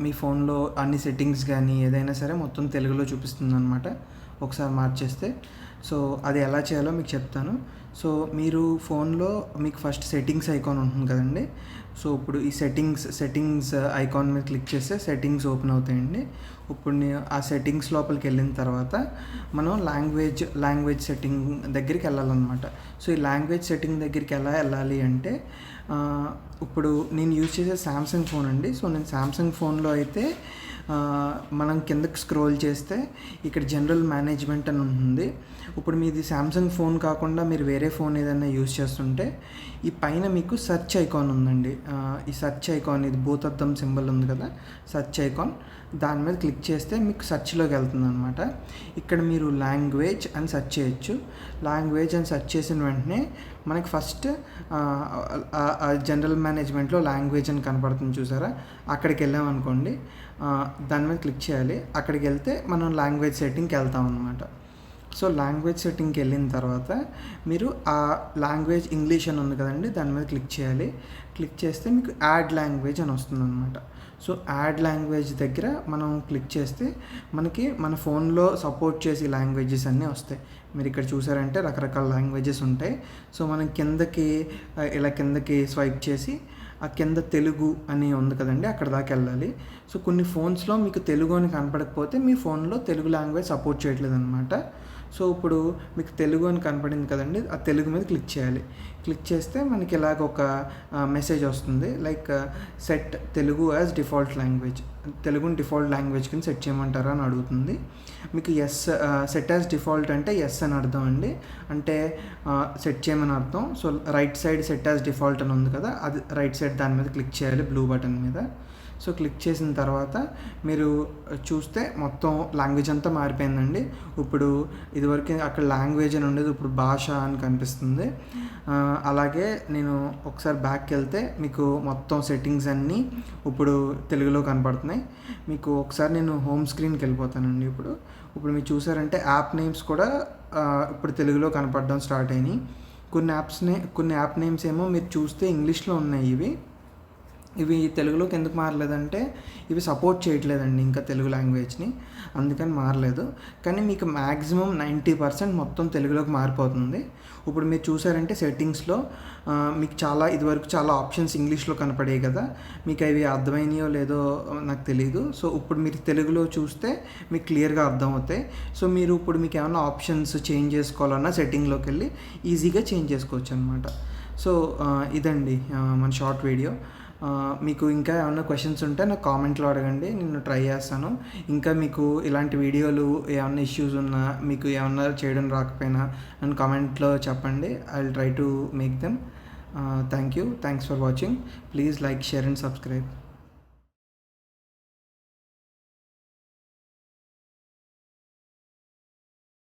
మీ ఫోన్లో అన్ని సెట్టింగ్స్ కానీ ఏదైనా సరే మొత్తం తెలుగులో చూపిస్తుంది అనమాట ఒకసారి మార్చేస్తే. సో అది ఎలా చేయాలో మీకు చెప్తాను. సో మీరు ఫోన్లో మీకు ఫస్ట్ సెట్టింగ్స్ ఐకాన్ ఉంటుంది కదండి. సో ఇప్పుడు ఈ సెట్టింగ్స్ సెట్టింగ్స్ ఐకాన్ మీద క్లిక్ చేస్తే సెట్టింగ్స్ ఓపెన్ అవుతాయండి. ఇప్పుడు నేను ఆ సెట్టింగ్స్ లోపలికి వెళ్ళిన తర్వాత మనం లాంగ్వేజ్ లాంగ్వేజ్ సెట్టింగ్ దగ్గరికి వెళ్ళాలన్నమాట. సో ఈ లాంగ్వేజ్ సెట్టింగ్ దగ్గరికి ఎలా వెళ్ళాలి అంటే ఇప్పుడు నేను యూజ్ చేసే శాంసంగ్ ఫోన్ అండి. సో నేను శాంసంగ్ ఫోన్లో అయితే మనం కిందకి స్క్రోల్ చేస్తే ఇక్కడ జనరల్ మేనేజ్మెంట్ అని ఉంటుంది. ఇప్పుడు మీది శాంసంగ్ ఫోన్ కాకుండా మీరు వేరే ఫోన్ ఏదైనా యూజ్ చేస్తుంటే ఈ పైన మీకు సెర్చ్ ఐకాన్ ఉందండి. ఈ సెర్చ్ ఐకాన్ ఇది భూతత్వం సింబల్ ఉంది కదా సెర్చ్ ఐకాన్ దాని మీద క్లిక్ చేస్తే మీకు సెర్చ్లోకి వెళ్తుంది అనమాట ఇక్కడ మీరు లాంగ్వేజ్ అని సెర్చ్ చేయొచ్చు. లాంగ్వేజ్ అని సెర్చ్ చేసిన వెంటనే మనకి ఫస్ట్ జనరల్ మేనేజ్మెంట్లో లాంగ్వేజ్ అని కనపడుతుంది చూసారా? అక్కడికి వెళ్ళామనుకోండి దాని మీద క్లిక్ చేయాలి. అక్కడికి వెళ్తే మనం లాంగ్వేజ్ సెట్టింగ్కి వెళ్తాం అనమాట సో లాంగ్వేజ్ సెట్టింగ్కి వెళ్ళిన తర్వాత మీరు ఆ లాంగ్వేజ్ ఇంగ్లీష్ అని ఉంది కదండి దాని మీద క్లిక్ చేయాలి. క్లిక్ చేస్తే మీకు యాడ్ లాంగ్వేజ్ అని వస్తుంది అనమాట సో యాడ్ లాంగ్వేజ్ దగ్గర మనం క్లిక్ చేస్తే మనకి మన ఫోన్లో సపోర్ట్ చేసే లాంగ్వేజెస్ అన్నీ వస్తాయి. మీరు ఇక్కడ చూసారంటే రకరకాల లాంగ్వేజెస్ ఉంటాయి. సో మనం కిందకి ఇలా కిందకి స్వైప్ చేసి ఆ కింద తెలుగు అని ఉంది కదండి అక్కడ దాకా వెళ్ళాలి. సో కొన్ని ఫోన్స్లో మీకు తెలుగు అని కనపడకపోతే మీ ఫోన్లో తెలుగు లాంగ్వేజ్ సపోర్ట్ చేయట్లేదు అనమాట సో ఇప్పుడు మీకు తెలుగు అని కనపడింది కదండి ఆ తెలుగు మీద క్లిక్ చేయాలి. క్లిక్ చేస్తే మనకి ఇలాగ ఒక మెసేజ్ వస్తుంది. Like set Telugu as default language. తెలుగుని డిఫాల్ట్ లాంగ్వేజ్ కింద సెట్ చేయమంటారా అని అడుగుతుంది. మీకు ఎస్ సెట్ యాజ్ డిఫాల్ట్ అంటే ఎస్ అని అర్థం అండి. అంటే సెట్ చేయమని అర్థం. So right side set as default అని ఉంది కదా అది రైట్ సైడ్ దాని మీద క్లిక్ చేయాలి బ్లూ బటన్ మీద. సో క్లిక్ చేసిన తర్వాత మీరు చూస్తే మొత్తం లాంగ్వేజ్ అంతా మారిపోయిందండి. ఇప్పుడు ఇదివరకు అక్కడ లాంగ్వేజ్ అని ఉండేది ఇప్పుడు భాష అని కనిపిస్తుంది. అలాగే నేను ఒకసారి బ్యాక్కి వెళ్తే మీకు మొత్తం సెట్టింగ్స్ అన్నీ ఇప్పుడు తెలుగులో కనపడుతున్నాయి. మీకు ఒకసారి నేను హోమ్ స్క్రీన్కి వెళ్ళిపోతానండి ఇప్పుడు. ఇప్పుడు మీరు చూసారంటే యాప్ నేమ్స్ కూడా ఇప్పుడు తెలుగులో కనపడడం స్టార్ట్ అయినాయి. కొన్ని యాప్స్నే కొన్ని యాప్ నేమ్స్ ఏమో మీరు చూస్తే ఇంగ్లీష్లో ఉన్నాయి ఇవి. ఇవి తెలుగులోకి ఎందుకు మారలేదంటే ఇవి సపోర్ట్ చేయట్లేదండి ఇంకా తెలుగు లాంగ్వేజ్ని అందుకని మారలేదు. కానీ మీకు మ్యాక్సిమం నైంటీ పర్సెంట్ మొత్తం తెలుగులోకి మారిపోతుంది. ఇప్పుడు మీరు చూసారంటే సెట్టింగ్స్లో మీకు చాలా ఇదివరకు చాలా ఆప్షన్స్ ఇంగ్లీష్లో కనపడేవి కదా. మీకు అవి అర్థమైనాయో లేదో నాకు తెలియదు సో ఇప్పుడు మీరు తెలుగులో చూస్తే మీకు క్లియర్గా అర్థమవుతాయి. సో మీరు ఇప్పుడు మీకు ఏమైనా ఆప్షన్స్ చేంజ్ చేసుకోవాలన్నా సెట్టింగ్లోకి వెళ్ళి ఈజీగా చేంజ్ చేసుకోవచ్చు అనమాట సో ఇదండి మన షార్ట్ వీడియో మీకు ఇంకా ఏమైనా క్వశ్చన్స్ ఉంటే నాకు కామెంట్లో అడగండి నేను ట్రై చేస్తాను. ఇంకా మీకు ఇలాంటి వీడియోలు ఏమైనా ఇష్యూస్ ఉన్నా మీకు ఏమన్నా చేయడం రాకపోయినా నన్ను కామెంట్లో చెప్పండి I will try to make them thank you thanks for watching please like share and subscribe